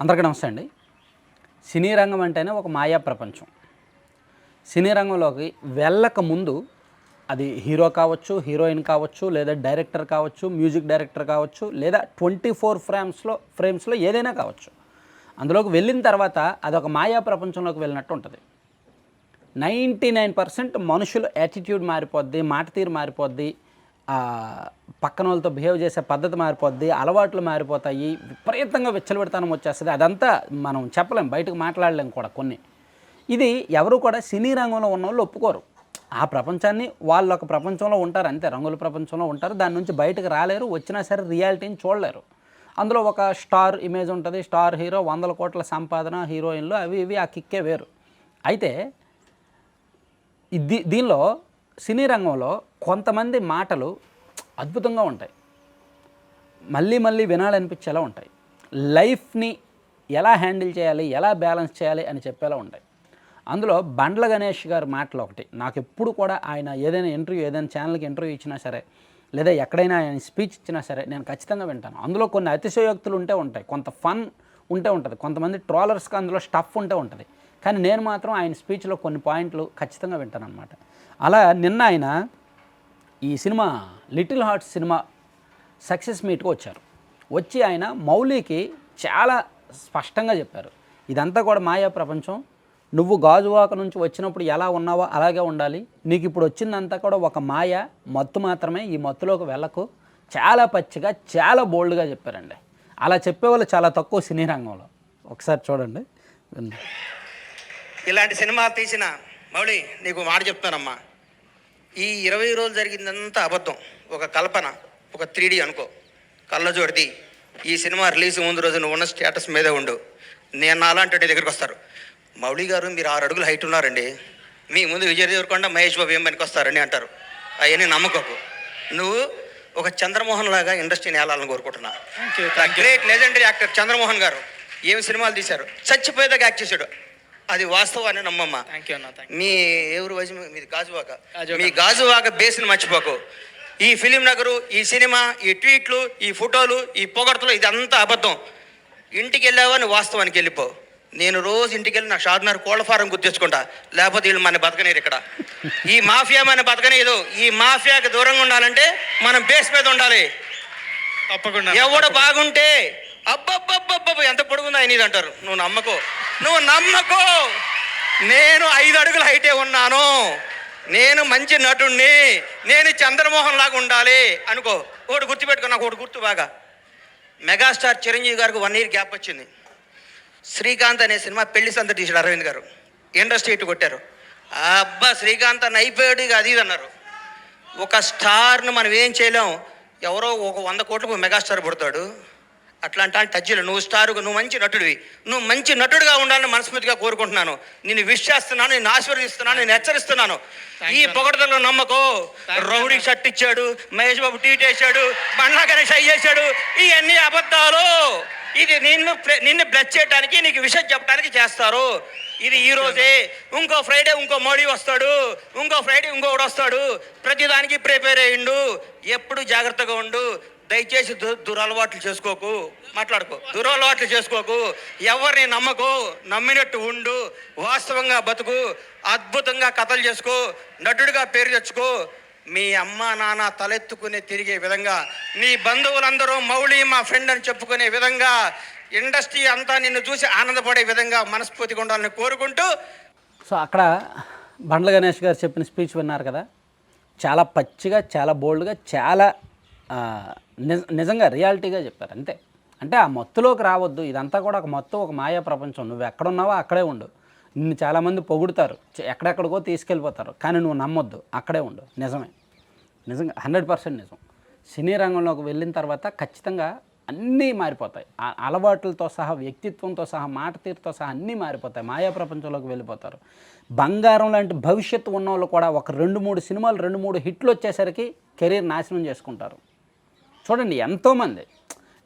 అందరికీ నమస్తే అండి. సినీ రంగం అంటేనే ఒక మాయా ప్రపంచం. సినీ రంగంలోకి వెళ్ళక ముందు అది హీరో కావచ్చు హీరోయిన్ కావచ్చు లేదా డైరెక్టర్ కావచ్చు మ్యూజిక్ డైరెక్టర్ కావచ్చు లేదా ట్వంటీ ఫోర్ ఫ్రేమ్స్లో ఫ్రేమ్స్లో ఏదైనా కావచ్చు. అందులోకి వెళ్ళిన తర్వాత అదొక మాయా ప్రపంచంలోకి వెళ్ళినట్టు ఉంటుంది. నైంటీ నైన్ పర్సెంట్ మనుషుల యాటిట్యూడ్ మారిపోద్ది మాట తీరు మారిపోద్ది పక్కన వాళ్ళతో బిహేవ్ చేసే పద్ధతి మారిపోద్ది అలవాట్లు మారిపోతాయి విపరీతంగా విచ్చలవిడతనం వచ్చేస్తుంది. అదంతా మనం చెప్పలేం బయటకు మాట్లాడలేం కూడా కొన్ని. ఇది ఎవరు కూడా సినీ రంగంలో ఉన్న వాళ్ళు ఒప్పుకోరు. ఆ ప్రపంచాన్ని వాళ్ళు ఒక ప్రపంచంలో ఉంటారు అంతే. రంగుల ప్రపంచంలో ఉంటారు దాని నుంచి బయటకు రాలేరు వచ్చినా సరే రియాలిటీని చూడలేరు. అందులో ఒక స్టార్ ఇమేజ్ ఉంటుంది స్టార్ హీరో వందల కోట్ల సంపాదన హీరోయిన్లు అవి ఇవి ఆ కిక్కే వేరు. అయితే ఇది దీనిలో సినీ రంగంలో కొంతమంది మాటలు అద్భుతంగా ఉంటాయి. మళ్ళీ మళ్ళీ వినాలనిపించేలా ఉంటాయి. లైఫ్ని ఎలా హ్యాండిల్ చేయాలి ఎలా బ్యాలెన్స్ చేయాలి అని చెప్పేలా ఉంటాయి. అందులో బండ్ల గణేష్ గారి మాటలు ఒకటి. నాకు ఎప్పుడు కూడా ఆయన ఏదైనా ఇంటర్వ్యూ ఏదైనా ఛానల్కి ఇంటర్వ్యూ ఇచ్చినా సరే లేదా ఎక్కడైనా ఆయన స్పీచ్ ఇచ్చినా సరే నేను ఖచ్చితంగా వింటాను. అందులో కొన్ని అతిశయోక్తులు ఉంటే ఉంటాయి. కొంత ఫన్ ఉంటే ఉంటుంది. కొంతమంది ట్రోలర్స్కి అందులో స్టఫ్ ఉంటే ఉంటుంది. కానీ నేను మాత్రం ఆయన స్పీచ్లో కొన్ని పాయింట్లు ఖచ్చితంగా వింటాను అనమాట అలా నిన్న ఆయన ఈ cinema little hearts cinema success మీట్కి వచ్చారు. వచ్చి ఆయన మౌలికి చాలా స్పష్టంగా చెప్పారు. ఇదంతా కూడా మాయా ప్రపంచం. నువ్వు గాజువాక నుంచి వచ్చినప్పుడు ఎలా ఉన్నావో అలాగే ఉండాలి. నీకు ఇప్పుడు వచ్చిందంతా కూడా ఒక మాయ మత్తు మాత్రమే. ఈ మత్తులోకి వెళ్ళకు. చాలా పచ్చిగా చాలా బోల్డ్గా చెప్పారండి. అలా చెప్పేవాళ్ళు చాలా తక్కువ సినీ రంగంలో. ఒకసారి చూడండి. ఇలాంటి సినిమా తీసిన మౌళి నీకు మాట చెప్తానమ్మా ఈ ఇరవై రోజులు జరిగిందంతా అబద్ధం. ఒక కల్పన ఒక త్రీ అనుకో. కళ్ళజోడిది. ఈ సినిమా రిలీజ్ ముందు రోజు నువ్వు ఉన్న స్టేటస్ మీదే ఉండు. నేను అలాంటి దగ్గరికి వస్తారు. మౌళి గారు మీరు ఆరు అడుగులు హైట్ ఉన్నారండి. మీ ముందు విజయ్ దేవరకొండ మహేష్ బాబు ఏం పనికి వస్తారని అంటారు. అవన్నీ నమ్మకపు నువ్వు ఒక చంద్రమోహన్ లాగా ఇండస్ట్రీని ఏలాలని కోరుకుంటున్నా. గ్రేట్ లెజెండరీ యాక్టర్ చంద్రమోహన్ గారు ఏం సినిమాలు తీశారు? చచ్చిపోయేదాకా యాక్ట్ చేశాడు. అది వాస్తవాన్ని నమ్మమ్మా. థ్యాంక్ యూ అన్న థ్యాంక్ మీ ఎవరు వయసు? మీది గాజువాక. గాజువాక. మీ గాజువాక బేస్ని మర్చిపోకు. ఈ ఫిలిం నగరు ఈ సినిమా ఈ ట్వీట్లు ఈ ఫోటోలు ఈ పొగడతలు ఇదంతా అబద్ధం. ఇంటికి వెళ్ళావా? నువ్వు వాస్తవానికి వెళ్ళిపో. నేను రోజు ఇంటికి వెళ్ళి నా షాద్నగర్ కోళ్ళ ఫారం గుర్తించుకుంటా. లేకపోతే వీళ్ళు మన బతకనేరు ఇక్కడ. ఈ మాఫియా మన బతకనేదు. ఈ మాఫియాకి దూరంగా ఉండాలంటే మనం బేస్ మీద ఉండాలి. తప్పకుండా ఎవడు బాగుంటే అబ్బబ్బబ్బబ్బబ్బ ఎంత పొడుగుందో ఆయన ఇది అంటారు. నువ్వు నమ్మకో. నువ్వు నమ్మకో. నేను ఐదు అడుగుల హైటే ఉన్నాను. నేను మంచి నటుణ్ణి. నేను చంద్రమోహన్ లాగా ఉండాలి. అనుకో. ఒకటి గుర్తుపెట్టుకో నాకు ఒకటి గుర్తు బాగా. మెగాస్టార్ చిరంజీవి గారికి వన్ ఇయర్ గ్యాప్ వచ్చింది. శ్రీకాంత్ అనే సినిమా పెళ్ళి సంత తీసాడు అరవింద్ గారు. ఇండస్ట్రీ ఇటు కొట్టారు. అబ్బా శ్రీకాంత్ అని అయిపోయాడు ఇక అది ఇది అన్నారు. ఒక స్టార్ను మనం ఏం చేయలేం. ఎవరో ఒక వంద కోట్లకు మెగాస్టార్ పుడతాడు. అట్లాంటి వాళ్ళు టచ్ చేయలేవు నువ్వు స్టారుగా నువ్వు మంచి నటుడివి. నువ్వు మంచి నటుడిగా ఉండాలని మనస్ఫూర్తిగా కోరుకుంటున్నాను. నేను విష్ చేస్తున్నాను నేను ఆశీర్వదిస్తున్నాను నేను హెచ్చరిస్తున్నాను. ఈ పొగడతలో నమ్మకో. రౌడీ షర్ట్ ఇచ్చాడు మహేష్ బాబు ట్వీట్ వేసాడు బండ్లా గణేష్ అయ్యేసాడు ఇవన్నీ అబద్ధాలు. ఇది నిన్ను నిన్ను బ్లడ్ చేయడానికి నీకు విషయం చెప్పడానికి చేస్తారు. ఇది ఈ రోజే. ఇంకో ఫ్రైడే ఇంకో మోడీ వస్తాడు. ఇంకో ఫ్రైడే ఇంకొకడు వస్తాడు. ప్రతిదానికి ప్రిపేర్ అయ్యిండు. ఎప్పుడు జాగ్రత్తగా ఉండు. దయచేసి దు దురలవాట్లు చేసుకోకు. మాట్లాడుకో. దురలవాట్లు చేసుకోకు. ఎవరిని నమ్మకు. నమ్మినట్టు ఉండు. వాస్తవంగా బతుకు. అద్భుతంగా కథలు చేసుకో. నటుడిగా పేరు తెచ్చుకో. మీ అమ్మ నాన్న తలెత్తుకునే తిరిగే విధంగా. నీ బంధువులందరూ మౌళి మా ఫ్రెండ్ అని చెప్పుకునే విధంగా. ఇండస్ట్రీ అంతా నిన్ను చూసి ఆనందపడే విధంగా మనస్ఫూర్తిగా ఉండాలని కోరుకుంటూ. సో అక్కడ బండ్ల గణేష్ గారు చెప్పిన స్పీచ్ విన్నారు కదా. చాలా పచ్చిగా చాలా బోల్డ్గా చాలా నిజంగా రియాలిటీగా చెప్పారు అంతే. అంటే ఆ మత్తులోకి రావద్దు ఇదంతా కూడా ఒక మొత్తం ఒక మాయా ప్రపంచం. నువ్వు ఎక్కడున్నావో అక్కడే ఉండు. నిన్ను చాలామంది పొగుడుతారు ఎక్కడెక్కడికో తీసుకెళ్ళిపోతారు కానీ నువ్వు నమ్మొద్దు అక్కడే ఉండు. నిజమే. నిజంగా హండ్రెడ్ పర్సెంట్ నిజం. సినీ రంగంలోకి వెళ్ళిన తర్వాత ఖచ్చితంగా అన్నీ మారిపోతాయి. ఆ అలవాట్లతో సహా వ్యక్తిత్వంతో సహా మాట తీరుతో సహా అన్నీ మారిపోతాయి. మాయా ప్రపంచంలోకి వెళ్ళిపోతారు. బంగారం లాంటి భవిష్యత్తు ఉన్న వాళ్ళు కూడా ఒక రెండు మూడు సినిమాలు రెండు మూడు హిట్లు వచ్చేసరికి కెరీర్ నాశనం చేసుకుంటారు. చూడండి ఎంతోమంది.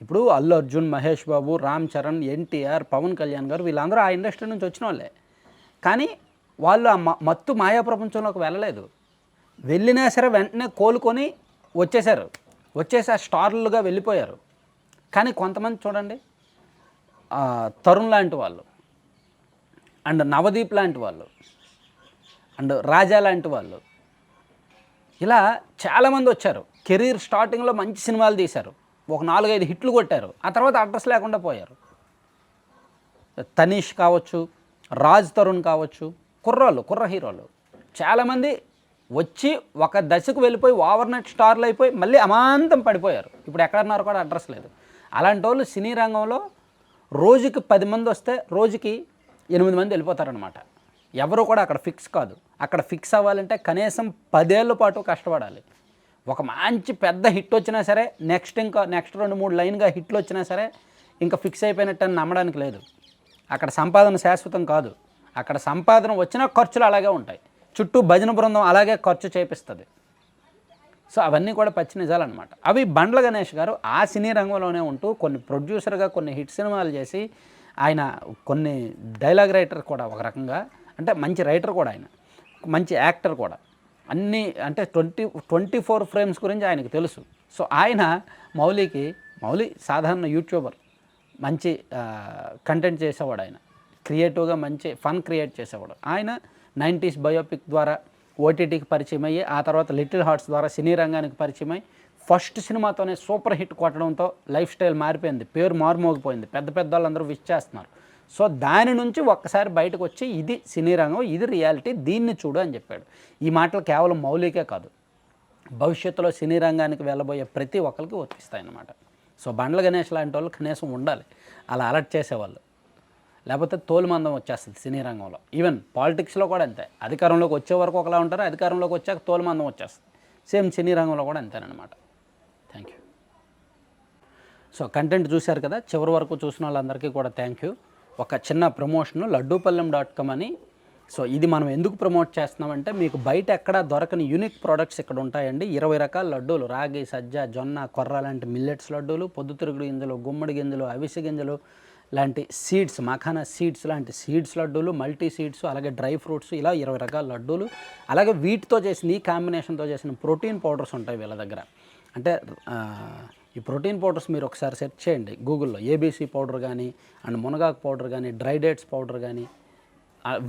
ఇప్పుడు అల్లు అర్జున్ మహేష్ బాబు రామ్ చరణ్ ఎన్టీఆర్ పవన్ కళ్యాణ్ గారు వీళ్ళందరూ ఆ ఇండస్ట్రీ నుంచి వచ్చిన వాళ్ళే. కానీ వాళ్ళు ఆ మ- మత్తు మాయా ప్రపంచంలోకి వెళ్ళలేదు. వెళ్ళినా సరే వెంటనే కోలుకొని వచ్చేసారు వచ్చేసి ఆ స్టార్లుగా వెళ్ళిపోయారు. కానీ కొంతమంది చూడండి తరుణ్ లాంటి వాళ్ళు అండ్ నవదీప్ లాంటి వాళ్ళు అండ్ రాజా లాంటి వాళ్ళు ఇలా చాలామంది వచ్చారు. కెరీర్ స్టార్టింగ్లో మంచి సినిమాలు తీశారు. ఒక నాలుగైదు హిట్లు కొట్టారు. ఆ తర్వాత అడ్రస్ లేకుండా పోయారు. తనీష్ కావచ్చు రాజ్ తరుణ్ కావచ్చు కుర్రాళ్ళు కుర్ర హీరోలు. చాలామంది వచ్చి ఒక దశకు వెళ్ళిపోయి ఓవర్ నైట్ స్టార్లు అయిపోయి మళ్ళీ అమాంతం పడిపోయారు. ఇప్పుడు ఎక్కడున్నారో కూడా అడ్రస్ లేదు. అలాంటి వాళ్ళు సినీ రంగంలో రోజుకి పది మంది వస్తే రోజుకి ఎనిమిది మంది వెళ్ళిపోతారనమాట ఎవరు కూడా అక్కడ ఫిక్స్ కాదు. అక్కడ ఫిక్స్ అవ్వాలంటే కనీసం పదేళ్ళ పాటు కష్టపడాలి. ఒక మంచి పెద్ద హిట్ వచ్చినా సరే నెక్స్ట్ ఇంకా నెక్స్ట్ రెండు మూడు లైన్గా హిట్లు వచ్చినా సరే ఇంకా ఫిక్స్ అయిపోయినట్టు అని నమ్మడానికి లేదు. అక్కడ సంపాదన శాశ్వతం కాదు. అక్కడ సంపాదన వచ్చినా ఖర్చులు అలాగే ఉంటాయి. చుట్టూ భజన బృందం అలాగే ఖర్చు చేపిస్తుంది. సో అవన్నీ కూడా పచ్చి నిజాలు అనమాట అవి బండ్ల గణేష్ గారు ఆ సినీ రంగంలోనే ఉంటూ కొన్ని ప్రొడ్యూసర్గా కొన్ని హిట్ సినిమాలు చేసి ఆయన కొన్ని డైలాగ్ రైటర్ కూడా ఒక రకంగా అంటే మంచి రైటర్ కూడా ఆయన. మంచి యాక్టర్ కూడా. అన్నీ అంటే ట్వంటీ ట్వంటీ ఫోర్ ఫ్రేమ్స్ గురించి ఆయనకు తెలుసు. సో ఆయన మౌలికి మౌలి సాధారణ యూట్యూబర్ మంచి కంటెంట్ చేసేవాడు ఆయన. క్రియేటివ్గా మంచి ఫన్ క్రియేట్ చేసేవాడు. ఆయన నైంటీస్ బయోపిక్ ద్వారా ఓటీటీకి పరిచయం అయ్యి ఆ తర్వాత లిటిల్ హార్ట్స్ ద్వారా సినీ రంగానికి పరిచయం అయ్యి ఫస్ట్ సినిమాతోనే సూపర్ హిట్ కొట్టడంతో లైఫ్ స్టైల్ మారిపోయింది. పేరు మారుమోగిపోయింది. పెద్ద పెద్ద వాళ్ళందరూ విష్ చేస్తున్నారు. సో దాని నుంచి ఒక్కసారి బయటకు వచ్చి ఇది సినీ రంగం ఇది రియాలిటీ దీన్ని చూడు అని చెప్పాడు. ఈ మాటలు కేవలం మౌలికే కాదు. భవిష్యత్తులో సినీ రంగానికి వెళ్ళబోయే ప్రతి ఒక్కరికి వర్తిస్తాయన్నమాట సో బండ్ల గణేష్ లాంటి వాళ్ళు కనీసం ఉండాలి. అలా అలర్ట్ చేసేవాళ్ళు. లేకపోతే తోలుమందం వచ్చేస్తుంది సినీ రంగంలో. ఈవెన్ పాలిటిక్స్లో కూడా అంతే. అధికారంలోకి వచ్చే వరకు ఒకలా ఉంటారు అధికారంలోకి వచ్చాక తోలుమందం వచ్చేస్తుంది. సేమ్ సినీ రంగంలో కూడా అంతేనమాట థ్యాంక్ యూ సో కంటెంట్ చూశారు కదా? చివరి వరకు చూసిన వాళ్ళందరికీ కూడా థ్యాంక్ యూ ఒక చిన్న ప్రమోషన్ లడ్డూపల్లెం డాట్ కామ్ అని. సో ఇది మనం ఎందుకు ప్రమోట్ చేస్తున్నామంటే మీకు బయట ఎక్కడ దొరకని యూనిక్ ప్రోడక్ట్స్ ఇక్కడ ఉంటాయండి. ఇరవై రకాల లడ్డూలు రాగి సజ్జ జొన్న కొర్ర లాంటి మిల్లెట్స్ లడ్డూలు పొద్దుతిరుగుడు గింజలు గుమ్మడి గింజలు అవిసె గింజలు లాంటి సీడ్స్ మఖానా సీడ్స్ లాంటి సీడ్స్ లడ్డూలు మల్టీ సీడ్స్ అలాగే డ్రై ఫ్రూట్స్ ఇలా ఇరవై రకాల లడ్డూలు. అలాగే వీటితో చేసిన ఈ కాంబినేషన్తో చేసిన ప్రోటీన్ పౌడర్స్ ఉంటాయి వీళ్ళ దగ్గర. అంటే ఈ ప్రోటీన్ పౌడర్స్ మీరు ఒకసారి సెర్చ్ చేయండి గూగుల్లో. ఏబీసీ పౌడర్ కానీ అండ్ మునగాకు పౌడర్ కానీ డ్రై డేట్స్ పౌడర్ కానీ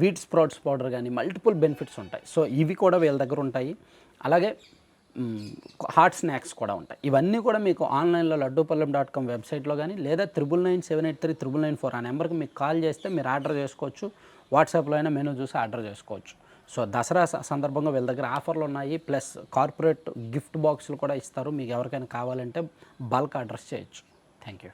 వీట్ స్ప్రౌట్స్ పౌడర్ కానీ మల్టిపుల్ బెనిఫిట్స్ ఉంటాయి. సో ఇవి కూడా వీళ్ళ దగ్గర ఉంటాయి. అలాగే హాట్ స్నాక్స్ కూడా ఉంటాయి. ఇవన్నీ కూడా మీకు ఆన్లైన్లో లడ్డూపల్లెం డాట్ కామ్ వెబ్సైట్లో కానీ లేదా triple nine seven eight three triple nine four ఆ నెంబర్కి మీకు కాల్ చేస్తే మీరు ఆర్డర్ చేసుకోవచ్చు. వాట్సాప్లో అయినా మెనూ చూసి ఆర్డర్ చేసుకోవచ్చు. సో దసరా స- సందర్భంగా వీళ్ళ దగ్గర ఆఫర్లు ఉన్నాయి. ప్లస్ కార్పొరేట్ గిఫ్ట్ బాక్సులు కూడా ఇస్తారు. మీకు ఎవరికైనా కావాలంటే బల్క్ ఆర్డర్స్ చేయొచ్చు. Thank you